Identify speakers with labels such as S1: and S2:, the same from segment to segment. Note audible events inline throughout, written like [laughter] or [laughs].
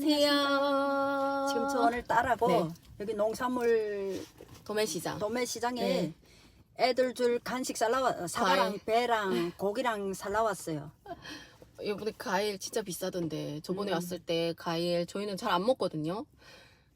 S1: 안녕하세요.
S2: 지금 저 오늘 딸하고
S1: 네.
S2: 여기 농산물
S1: 도매시장.
S2: 도매시장에
S1: 네.
S2: 애들 줄 간식 살라와 사과랑
S1: 과일.
S2: 배랑 [laughs] 고기랑 살라왔어요.
S1: 이번에 과일 진짜 비싸던데 저번에
S2: 음.
S1: 왔을 때 과일 저희는 잘 안 먹거든요.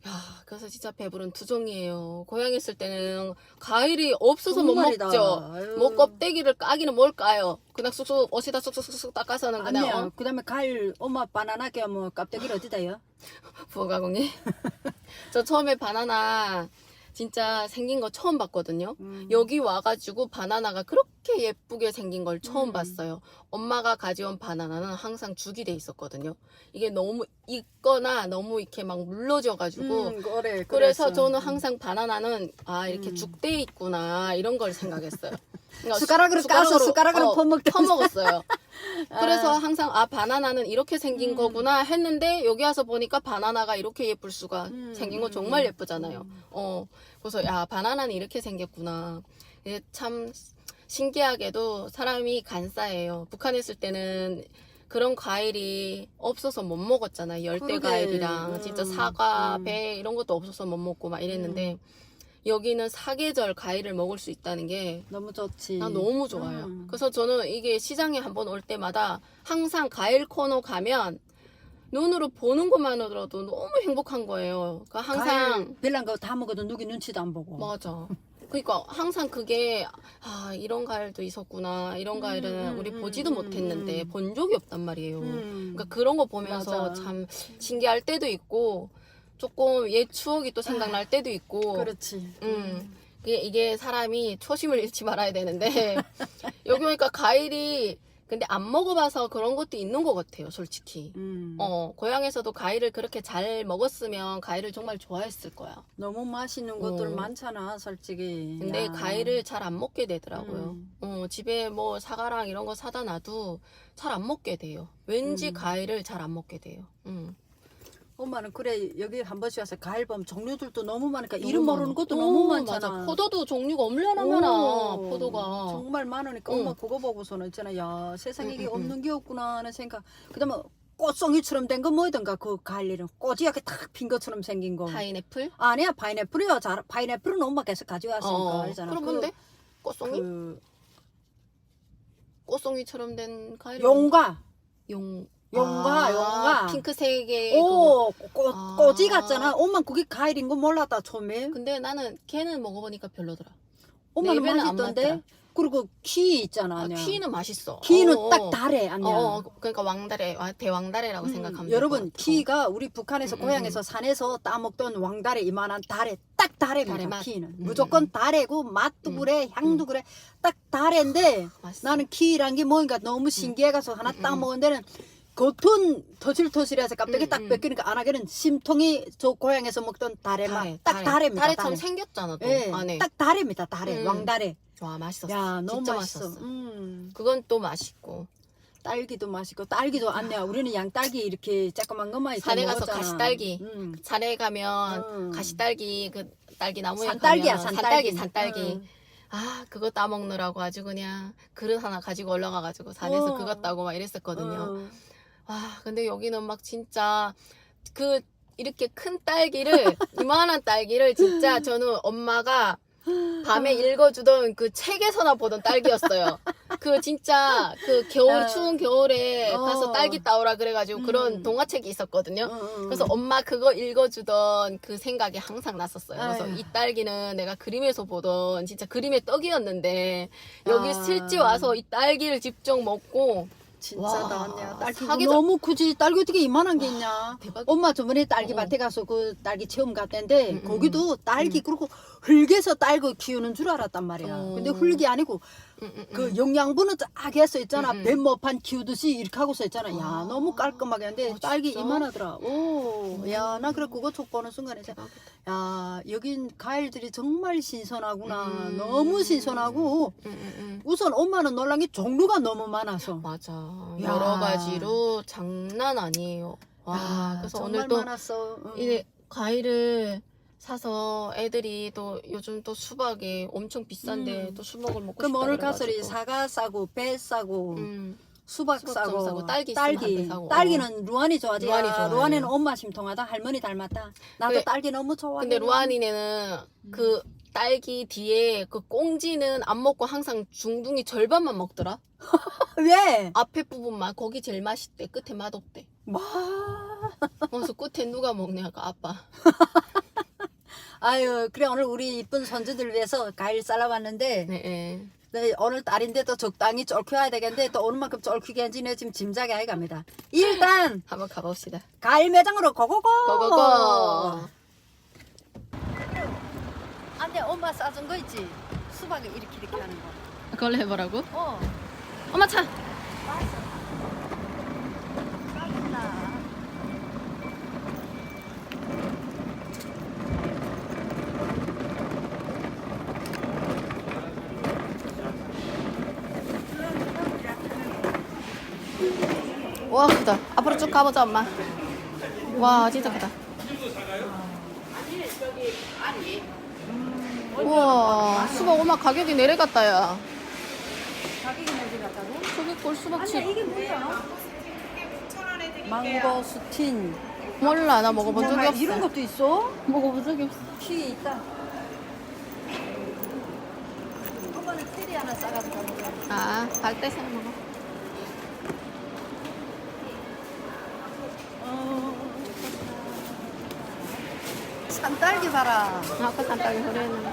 S1: 야, 그래서 진짜 배부른 투정이에요. 고향에 있을 때는 과일이 없어서 못
S2: 정말이다.
S1: 먹죠.
S2: 아유.
S1: 뭐 껍데기를 까기는 뭘 까요? 그냥 쑥쑥 어시다 쑥쑥쑥 닦아서는 그냥
S2: 아니야.
S1: 어?
S2: 그다음에 과일 엄마 바나나 깨뭐 껍데기를 어디다요? [laughs]
S1: 부가공이. [laughs] 저 처음에 바나나 진짜 생긴 거 처음 봤거든요.
S2: 음.
S1: 여기 와가지고 바나나가 그렇게 예쁘게 생긴 걸 처음
S2: 음.
S1: 봤어요. 엄마가 가져온 바나나는 항상 죽이 돼 있었거든요. 이게 너무 익거나 너무 이렇게 막 물러져가지고
S2: 음, 그래,
S1: 그래서
S2: 그랬어.
S1: 저는
S2: 음.
S1: 항상 바나나는 아 이렇게
S2: 음.
S1: 죽돼 있구나 이런 걸 생각했어요. 그러니까
S2: 숟가락으로
S1: 수-
S2: 까서
S1: 숟가락으로, 어, 퍼먹었어요. [laughs] 그래서 항상 아 바나나는 이렇게 생긴
S2: 음.
S1: 거구나 했는데 여기 와서 보니까 바나나가 이렇게 예쁠 수가
S2: 음,
S1: 생긴 거
S2: 음,
S1: 정말
S2: 음.
S1: 예쁘잖아요.
S2: 음.
S1: 어 그래서 야 바나나는 이렇게 생겼구나. 참 신기하게도 사람이 간사해요. 북한에 있을 때는 그런 과일이 없어서 못 먹었잖아요. 열대
S2: 그러게.
S1: 과일이랑
S2: 음,
S1: 진짜 사과,
S2: 음.
S1: 배 이런 것도 없어서 못 먹고 막 이랬는데 여기는 사계절 과일을 먹을 수 있다는 게
S2: 너무 좋지.
S1: 난 너무 좋아요.
S2: 음.
S1: 그래서 저는 이게 시장에 한번 올 때마다 항상 과일 코너 가면 눈으로 보는 것만으로도 너무 행복한 거예요. 그러니까 항상
S2: 별난 거 다 먹어도 누구 눈치도 안 보고.
S1: 맞아. [laughs] 그러니까 항상 그게 아 이런 과일도 있었구나 이런
S2: 음,
S1: 과일은
S2: 음,
S1: 우리
S2: 음,
S1: 보지도
S2: 음,
S1: 못했는데
S2: 음.
S1: 본 적이 없단 말이에요.
S2: 음.
S1: 그러니까 그런 거 보면서
S2: 맞아.
S1: 참 신기할 때도 있고 조금 옛 추억이 또 생각날 때도 있고
S2: 그렇지.
S1: 음. 이게, 이게 사람이 초심을 잃지 말아야 되는데 [laughs] 여기 오니까 과일이 근데 안 먹어봐서 그런 것도 있는 것 같아요 솔직히
S2: 음.
S1: 어 고향에서도 과일을 그렇게 잘 먹었으면 과일을 정말 좋아했을 거야
S2: 너무 맛있는 것들
S1: 어.
S2: 많잖아, 솔직히.
S1: 근데
S2: 야.
S1: 과일을 잘 안 먹게 되더라고요
S2: 음.
S1: 어 집에 뭐 사과랑 이런 거 사다 놔도 잘 안 먹게 돼요 왠지
S2: 음.
S1: 과일을 잘 안 먹게 돼요 음.
S2: 엄마는 그래 여기 한 번씩 와서 보면 종류들도 너무 많으니까
S1: 너무
S2: 이름
S1: 많아.
S2: 모르는 것도
S1: 오,
S2: 너무 많잖아.
S1: 맞아. 포도도 종류가
S2: 오,
S1: 포도가
S2: 정말 많으니까
S1: 응.
S2: 엄마 그거 보고서는 있잖아 야 세상에 이게
S1: 응, 응,
S2: 없는 게 없구나 하는 생각 그다음에 꽃송이처럼 된 거 뭐든가 그 이름 꽃이 이렇게 탁 핀 것처럼 생긴 거
S1: 파인애플
S2: 아니야 파인애플이요 잘 파인애플은 엄마께서 가져왔으니까
S1: 어,
S2: 알잖아
S1: 그럼
S2: 그-
S1: 뭔데? 꽃송이?
S2: 그
S1: 꽃송이처럼 된 과일
S2: 용과
S1: 용
S2: 용과,
S1: 아,
S2: 용과.
S1: 핑크색의.
S2: 오 꽃,
S1: 아.
S2: 꽃이 같잖아 엄마 그게 과일인 거 몰랐다 처음에
S1: 근데 나는 걔는 먹어보니까 별로더라
S2: 엄마는
S1: 안
S2: 맛있던데. 그리고 키 있잖아
S1: 아. 키는 맛있어
S2: 키는
S1: 어,
S2: 딱
S1: 어.
S2: 달해 아니야
S1: 어, 어, 그러니까 왕다래 와- 대왕다래라고
S2: 음,
S1: 생각하면
S2: 여러분. 키가 우리 북한에서
S1: 음, 음,
S2: 고향에서 산에서 따먹던 왕다래 이만한 다래 딱 다래입니다
S1: 다래 맛.
S2: 키는
S1: 음,
S2: 무조건 다래고 맛도
S1: 음,
S2: 그래 향도
S1: 음.
S2: 그래 딱
S1: 맛있어.
S2: 나는 키란 게 뭔가 너무 신기해가서 하나
S1: 음,
S2: 딱
S1: 음.
S2: 먹은 데는 겉은 터질터질해서 갑자기
S1: 음,
S2: 딱
S1: 음.
S2: 뺏기니까 안 하기는 심통이 저 고향에서 먹던 다래
S1: 다래.
S2: 다래입니다
S1: 다래처럼
S2: 다래.
S1: 생겼잖아 또
S2: 예,
S1: 안에
S2: 딱 다래입니다 다래
S1: 음.
S2: 왕다래
S1: 와 맛있었어
S2: 야 너무 맛있어
S1: 맛있었어
S2: 음.
S1: 그건 또 맛있고
S2: 딸기도 맛있고 딸기도 안내야 우리는 양딸기 이렇게 조그만 것만 이렇게
S1: 산에 가서. 가시딸기.
S2: 음.
S1: 산에 가면
S2: 음.
S1: 가시딸기 그 딸기 나무에
S2: 산딸기야,
S1: 가면
S2: 산딸기.
S1: 산딸기 산딸기
S2: 음.
S1: 아 그거 따먹느라고 아주 그냥 그릇 하나 가지고 올라가가지고 산에서
S2: 어.
S1: 그거 따고 막 이랬었거든요
S2: 어.
S1: 와 근데 여기는 막 진짜 그 이렇게 큰 딸기를 [laughs] 이만한 딸기를 진짜 저는 엄마가 밤에 읽어주던 그 책에서나 보던 딸기였어요. 그 진짜 그 겨울
S2: 아.
S1: 추운 겨울에
S2: 어.
S1: 가서 딸기 따오라 그래가지고 그런
S2: 음.
S1: 동화책이 있었거든요.
S2: 어, 어.
S1: 그래서 엄마 그거 읽어주던 그 생각이 항상 났었어요. 그래서
S2: 아유.
S1: 이 딸기는 내가 그림에서 보던 진짜 그림의 떡이었는데 여기
S2: 아.
S1: 실제 와서 이 딸기를 직접 먹고
S2: 진짜
S1: 와,
S2: 나왔냐 딸기 너무 크지 딸기 어떻게 이만한 게 있냐
S1: 대박.
S2: 엄마 저번에 딸기
S1: 어.
S2: 밭에 가서 그 딸기 체험 갔는데
S1: 음, 음,
S2: 거기도 딸기 그리고 흙에서 딸기 키우는 줄 알았단 말이야
S1: 어.
S2: 근데 흙이 아니고
S1: 음, 음, 음.
S2: 그 영양분은 딱 했어 있잖아
S1: 음, 음.
S2: 뱀모판 키우듯이 이렇게 하고서 있잖아 야
S1: 아.
S2: 너무 깔끔하게 하는데
S1: 어,
S2: 딸기? 이만하더라 오 야 나 그래 그거 촉 보는 순간에
S1: 대박이다.
S2: 야 여긴 과일들이 정말 신선하구나
S1: 음.
S2: 너무 신선하고
S1: 음, 음, 음.
S2: 우선 엄마는 놀란 게 종류가 너무 많아서
S1: 맞아.
S2: 야.
S1: 여러 가지로 장난 아니에요. 와,
S2: 아,
S1: 그래서
S2: 정말
S1: 오늘 또
S2: 많았어 응.
S1: 이제 과일을 사서 애들이 또 요즘 또 수박이 엄청 비싼데
S2: 음.
S1: 또 수박을 먹고
S2: 그럼
S1: 싶다
S2: 오늘 가서 이
S1: 그래가지고.
S2: 사과 싸고 배 싸고
S1: 음,
S2: 수박,
S1: 수박
S2: 싸고,
S1: 좀 싸고, 딸기 있으면 한대
S2: 딸기.
S1: 사고.
S2: 딸기는 루안이 좋아하지.
S1: 루안이
S2: 아,
S1: 좋아해요.
S2: 루안이는 엄마 심통하다. 할머니 닮았다. 나도
S1: 그래.
S2: 딸기 너무 좋아해.
S1: 근데 루안이네는 그 딸기 뒤에 그 꽁지는 안 먹고 항상 중둥이 절반만 먹더라. [laughs]
S2: 왜?
S1: 앞에 부분만 거기 제일 맛있대. 끝에 맛없대.
S2: 와.
S1: 그래서 끝에 누가 먹냐? 그 아빠. [laughs]
S2: 아유, 그래 오늘 우리 이쁜 손주들 위해서 과일 잘라봤는데
S1: 네. 네.
S2: 네, 오늘 딸인데도 적당히 쫄켜야 되겠는데 또 어느 만큼 쫄키게 한지 내 지금 짐작이 아이 갑니다. 일단 [laughs]
S1: 한번 가봅시다.
S2: 과일 매장으로 고고고.
S1: 고고고.
S2: 안돼 엄마 싸준 거 있지. 수박을 이렇게 이렇게 하는 거.
S1: 그걸로 해보라고?
S2: 어.
S1: 엄마 차. 와 크다. 앞으로 쭉 가보자 엄마. 와 진짜 크다. 우와 수박 엄마 가격이 내려갔다 야.
S2: 가격이?
S1: 저기 꼴 수박칩
S2: 이게 뭐야? 망고 스틴.
S1: 몰라 나 먹어본 적이 없어
S2: 이런 것도 있어?
S1: 먹어본 적이 없어
S2: 키 있다. 엄마는 키리 하나 싸가지고 가보자.
S1: 아 갈대색 먹어
S2: 산딸기 봐라.
S1: 아까 산딸기 소리했는데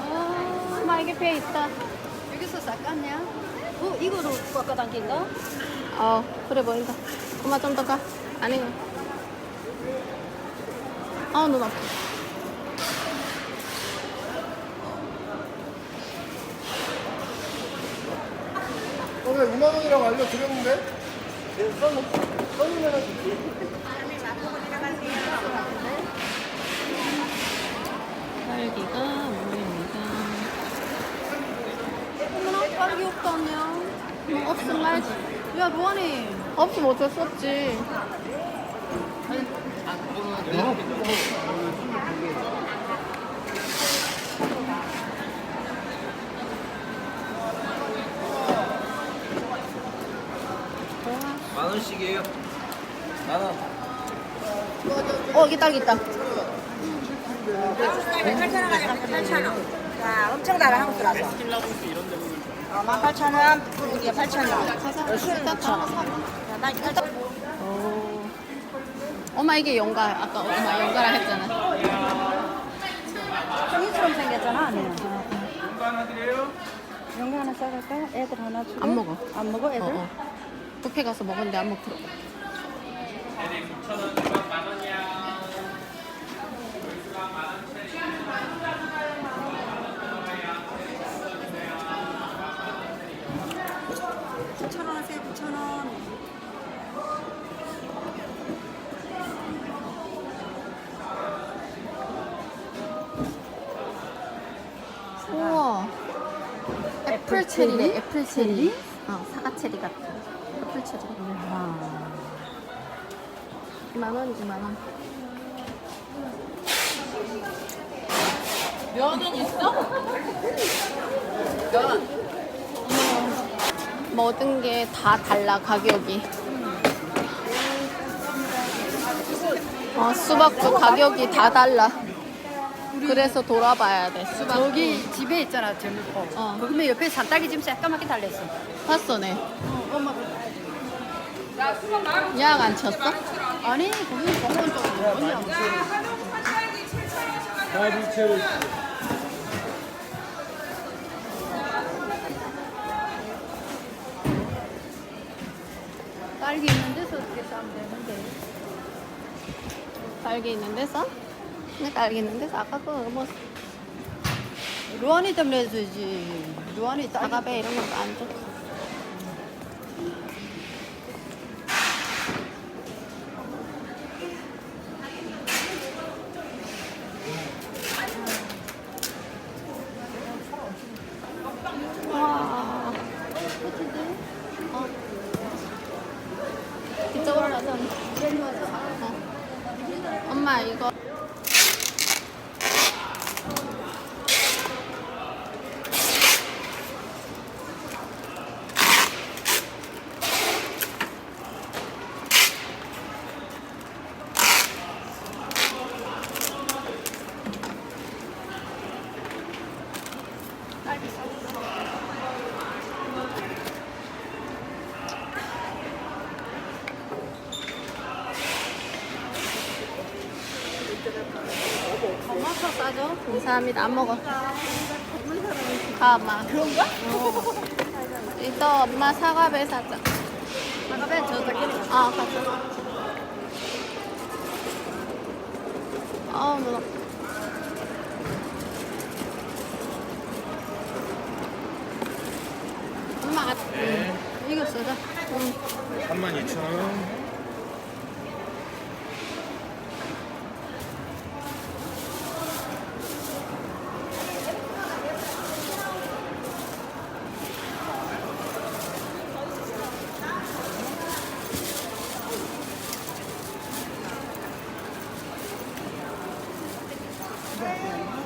S1: 엄마 이게 배 있다
S2: 여기서 싹갔냐? 어, 이거로 깎아당긴가?
S1: 어 그래 보인다 엄마 좀 더 가 아니 아 눈 아파
S3: 오늘 2만 원이라고 알려드렸는데?
S1: 딸기가 무료입니다
S2: 어머나, 딸기 없다냐?
S1: 뭐 없음 말지
S2: 야, 로안이.
S1: 없으면 어쩔 수 없지
S4: 만 원씩이에요. 만 원.
S1: 어 여기 딸기 있다
S5: 8,000원 가져가 8,000원. 자, 엄청 달아 한국 들어서. 어, 18,000원, 이게 8,000원.
S1: 가자 일단 다 하나 사봐
S5: 자, 나 이거
S1: 오. 엄마 이게 연가 아까 엄마 연가라 했잖아
S2: 종이처럼 생겼잖아, 아니야? 연가 하나 싸갈까? 애들 하나 주고?
S1: 안 먹어.
S2: 안 먹어, 애들?
S1: 어, 어. 뷔페 가서 먹었는데 안 먹더라
S2: 천 9,000원 하세요, 9,000원.
S1: 우와. 애플 체리래, 애플 체리. 어, 사과 체리 같은. 애플 체리.
S2: 아.
S1: 2만 원, 2만 원. 면은 있어? 모든 게 다 달라, 가격이. 어, 수박도 가격이 다 달라. 그래서 돌아봐야 돼, 수박.
S2: 저기 집에 있잖아, 젊고.
S1: 어.
S2: 거기 면 옆에 산딸기 지금 새까맣게 달렸어.
S1: 봤어, 네.
S2: 어, 엄마.
S1: 약 안 쳤어?
S2: 아니, 거기 공원 쪽에 언니랑 딸기 있는 데서 어떻게 싸면 되는데.
S1: 딸기 있는 데서? 있는 데서 아까 그뭐
S2: 루안이 때문에 해주지. 루안이.
S1: 아가베 이런 것도 안 좋고. 와. 어. 이쪽으로. 어. 엄마 이거
S2: 엄마
S1: 감사합니다. 안 먹어. 가, 엄마. 그런가? 어. 이따 엄마 사과배 사자.
S2: 사과배 저도
S1: 아, 가자. 아, 무섭다.
S3: 32,000원.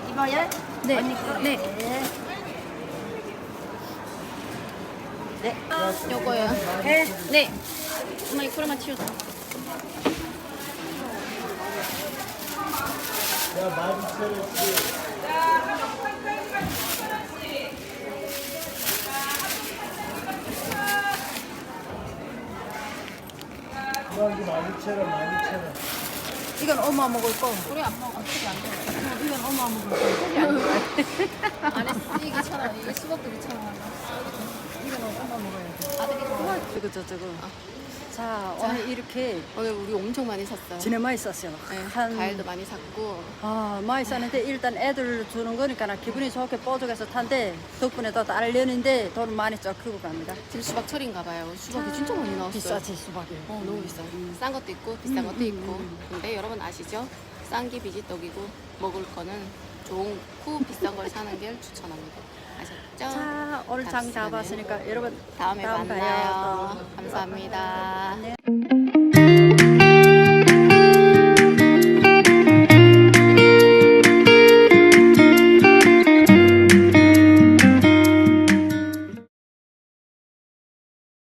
S5: 이모야?
S1: 네. 네.
S5: 네.
S1: 요거요.
S5: 네.
S1: 네. 엄마 이거만 치우자.
S3: 야, 이거 마비체를 마비체를.
S2: 이건 엄마 먹을 거.
S1: 우리 안 먹어. 어떻게 안 돼? [laughs]
S2: 이건 엄마 먹을 거. [laughs]
S1: 안에 쓰이기 천 원. 이게 10억도 2천 원.
S2: 이건 엄마 먹어야 돼.
S1: 아들이 좋아.
S2: 이거 저 저거. 자 오늘 이렇게
S1: 오늘 우리 엄청 많이 샀어요.
S2: 진해 많이 쌌어요.
S1: 네,
S2: 한
S1: 과일도 많이 샀고
S2: 아, 많이 싸는데 일단 애들 주는 거니까 나 기분이 좋게 뽀족해서 탄데 덕분에 또 딸년인데 돈 많이 쫓기고 갑니다.
S1: 지금 수박 철인가 봐요. 수박이 진짜 많이 나왔어요.
S2: 비싸지 수박이.
S1: 어, 너무 비싸. 싼 것도 있고 비싼 것도 있고. 근데 여러분 아시죠? 싼 게 비지떡이고 먹을 거는 좋고 비싼 걸 사는 게 추천합니다. 아셨죠?
S2: 자 오늘 장 잡았으니까 여러분
S1: 다음에
S2: 다음
S1: 만나요. 감사합니다.
S2: 네.